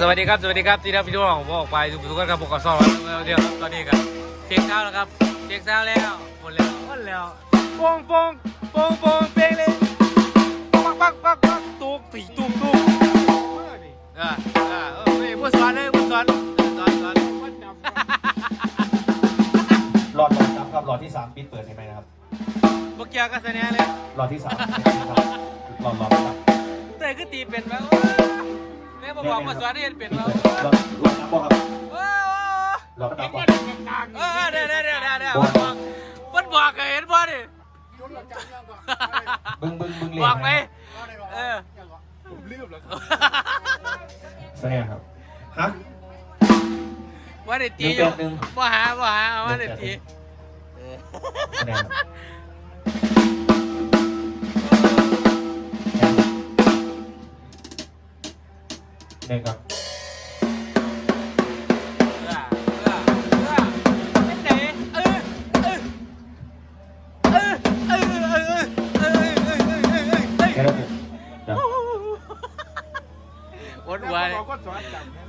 สวัสดีครับ สวัสดีครับที่รับพี่น้องผมออกไปทุกทุกคนครับผมกับซอแล้วเดี๋ยวตอนนี้ครับเช็คเช้าแล้วครับเช็คเช้าแล้วหมดแล้วหมดแล้วโป่งโป่งโป่งโป่งเป้งเลยปักปักปักปักตุกตีตุกตุกเออเออเออไม่พูดสอนเลยพูดสอนสอนสอนหลอดหลอดครับครับหลอดที่สามปิดเปิดให้ไหมนะครับเมื่อกี้ก็เสนอเลยหลอดที่สามหลอดหลอดครับเตยก็ตีเป็นแล้ วแม่บอกมาสอนให้เห็นเป็นแล้วหลอดหลอดน้ำบ่ครับว้าวหลอดน้ำบ่เออเดี๋ยวเดี๋ยวเดี๋ยวเดี๋ยวเดี๋ยวมันบอกมันบอกเห็นบ่ดิบึ้งบึ้งบึ้งเรียบอกไหมเออผมลืมแล้วแสดงครับฮะว่าได้ตีหนึ่ว่าหาว่าหาว่าได้ตีแสดง ใช่ครับวดว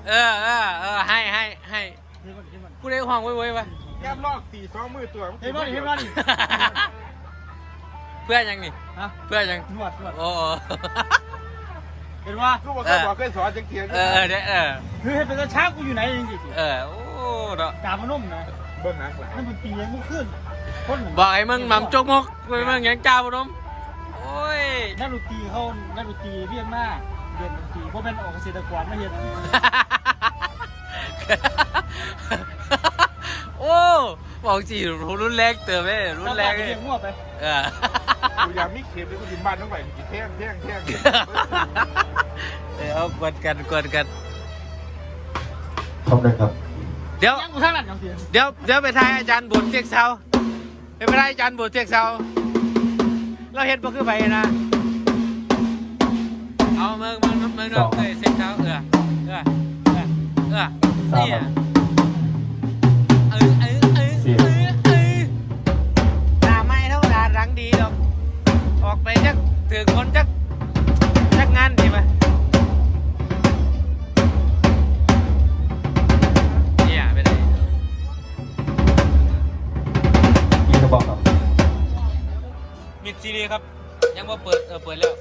เออเออเออให้ให้ให้ผู้เล่ห้องไว้ไว้ไปะแก้มลอกตีสองมือตัวเฮ้ยบ้านี่เฮ้ยบ้านี่เพื่อนยังนี่เพื่อนยังนวดนวดโอ้ เห็นว่าลูกบอกเคยบอกเคยสอนจังเทียงเออเออเดี๋ยวเออคือให้เป็นตาช้างกูอยู่ไหนจริงเออโอ้เนาะๆกาพนมนะเบิ้งหนักหลายให้มันตียังกูขึ้นคนบอกไอ้มึงหม่ำจกมกไอ้มึงยังเจ้าพนมโอ้ยนักดนตรีเขานักดนตรีเรียกหน้าเรียนดนตรีเพราะเป็นออกเกษตรกรมาเห็นโอ้บอกจีรุนแรงเติมเลยรุนแรงเลเรียยกมั่วไปเออ กูอยากมีเข็มเลยกูดิบ้านต้องไปกี่แท่งแท่งแท่งเออเอากดกันกดกันทำเลยครับ เดี๋ยว ยังกูทั้งนั้นยังเสียเดี๋ยวเดี๋ยวไปทายอาจารย์บุญเทียกเสาไปไปทายอาจารย์บุญเทียกเสาเราเห็นบ่คือไปนะ เอาเมืองเมืองเมืองเมืองเอ้ยเซ็กเสาเออเออเออเออเนี่ยเดซีรีครับ ยังว่าเปิดเออเปิดแล้ว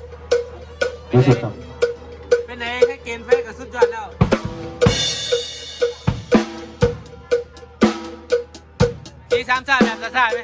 รู้สึกครับเป็นไงแค่เกณฑ์แฟกับสุดยอดแล้ว สี่สามสามแบบซาซาไหม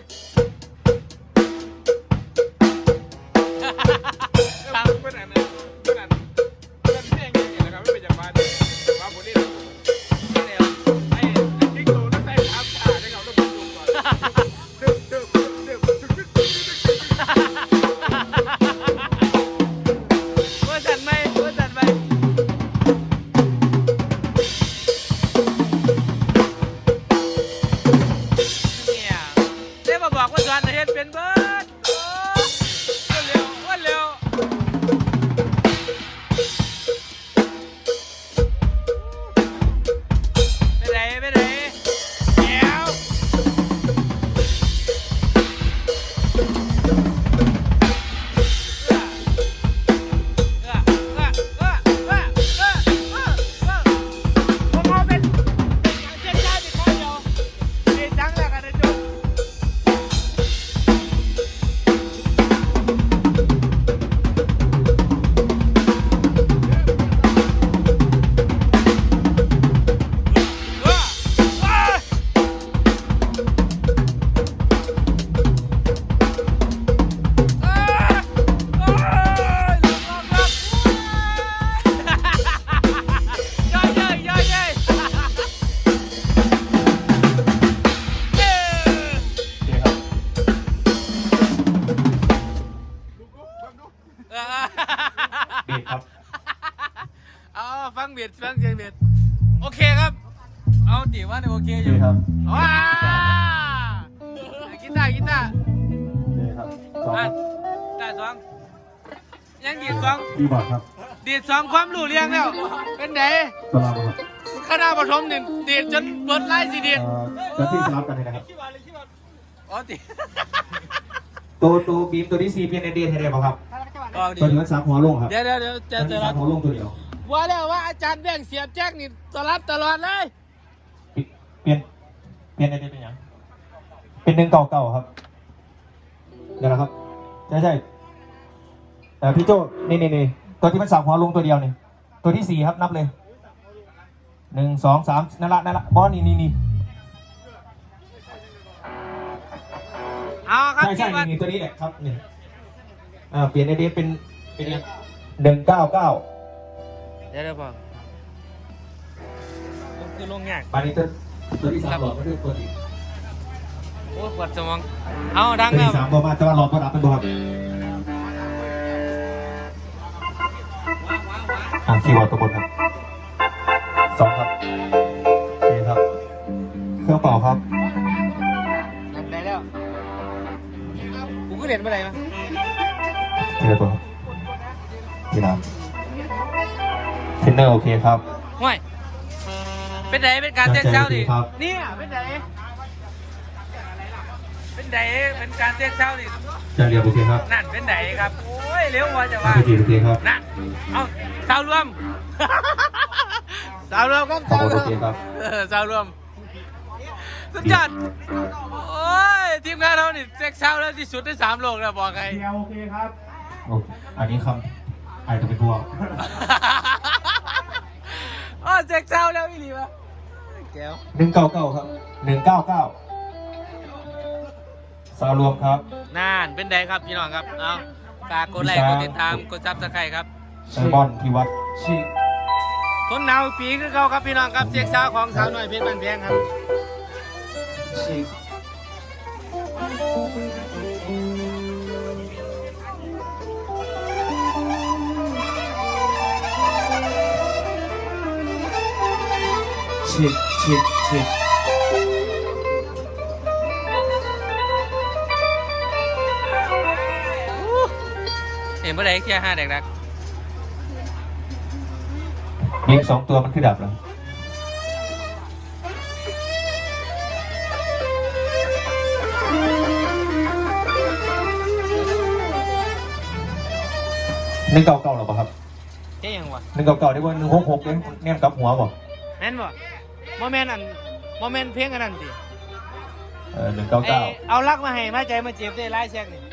าร์กีตาร์โอเคครับสองอะตาสองยังดีดสองคีย์บอร์ดครับดีดสองความรู้เรียงแล้ว เป็นไงสลับครับคณะปฐมนี่ดีดจนเบิดไล่สิดีดเอ่อเจ้าที่สลับกันเลยนะครับอ๋อติตัวตัวบีมตัวที่ซีเพียนเดนให้ได้ป่ะครับอ๋อดีตัวนี้มันสามหัวลงครับเดี๋ยวเดี๋ยวเดี๋ยวเจตัวอเจนี้อสาแล้มวหัวลงตัวเดียวว่าแล้วว่าอาจารย์แบ่งเสียบแจ็คนี่ตลอดตลอดเลยเปลี่ยนเปลี่ยนอะไรเป็นยัง เป็นหนึ่งเก่าเก่าครับ เดี๋ยวนะครับ ใช่ใช่แต่พี่โจนี่นี่นี่ตัวที่มันสับหัวลงตัวเดียวนี่ตัวที่สี่ครับนับเลยหนึ่งสองสามนั่นละนั่นละบอสนี่นี่นี่เอาครับใช่ใช่คิดว่านี่นี่ตัวนี้แหละครับนี่อ่าเปลี่ยนไอเดียเป็นเป็นหนึ่งเก้าเก้าเดี๋ยวเดี๋ยวพอผมคือลงยากบานี้ตัวตัวที่สามหลอดไม่ได้ตัวที่ โอ้ยปวดสมอง เอาดังตัวแล้วที่สามบอมาแต่ว่าหลอดก็ดับเป็นบอครับอ่าสี่หลอดตัวบนครับสองครับโอเคครับ เครื่องเป่าครับทำได้แล้วกูก็เรียนเมื่อไหร่มาทีละตัวครับทีละเทรนเนอร์โอเคครับห่วยเป็นไหนเป็นการเช็คเช้าดิครับเนี่ยเป็นไหน เป็นไหนเป็นการเช็คเช้าดิจานเรียบโอเคครับนั่นเป็นไหนครับโอ้ยเร็วกว่าจะว่าโอเคโอเคครับนั่นเอาสาวรวมสาวรวมครับขอบสาวคุณรโอวมเคครับเออสาวรวมสุดยอดโอ้ยทีมงานเรานี่เซ็กเช้าแล้วที่สุดในสามโลกแล้วบอกไงโอเคครับโอ้อันนี้คำไอ้จะเป็นพวกอ๋อเซ็กเช้าแล้วอีหลีวะแก้วหนึ่งเก้าเก้าครับหนึ่งเก้าเก้า สาวรวมครับนั่นเป็นไดครับพี่น้องครับเอาฝากกดไลค์กดติดตามกดซับสไครต์ครับไซบอนที่วัดชิทนหนาวปีคือเขาครับพี่น้องครับเซ็กเช้าของสาวน้อยเพชรบ้านแพงครับชิชิชิชิ เห็นเมื่อไหร่เที่ยห้าเด็กรักยิงสองตัวมันคือดับแล้วหนึ่งเก้าเก้าหรอเปล่าครับเที่ยยังวะหนึ่งเก้าเก้าได้ว่าหนึ่งหกหกเนี่ยเนี่ยกับหัวบ่แม่นบ่โมเมนต์อันโมเมนต์เพลงอันนั้นติเออหนึ่งเก้าไอ้เก้าเอาลักมาให้มาใจมาเจ็บได้ไล่แซกนี่โม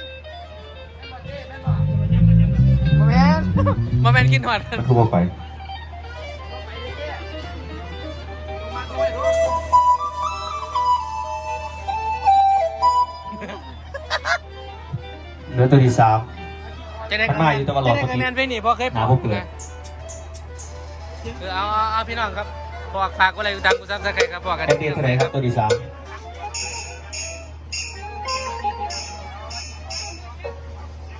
มนต์โมเมนต์กินหอดมันคือบ่ไปเหลือตัวที่สาม จะได้มันมาอยู่ตลอดจะได้คะแนนเพลงนี่พอเคยหนาบ่เปลือยนะคือเอาเอาเอาพี่น้องครับบอกฝากกดไลค์กดติดตามกดซับสไครต์ครับบอกกันเอ็นเดียเท่าไหร่ครับตัวที่สาม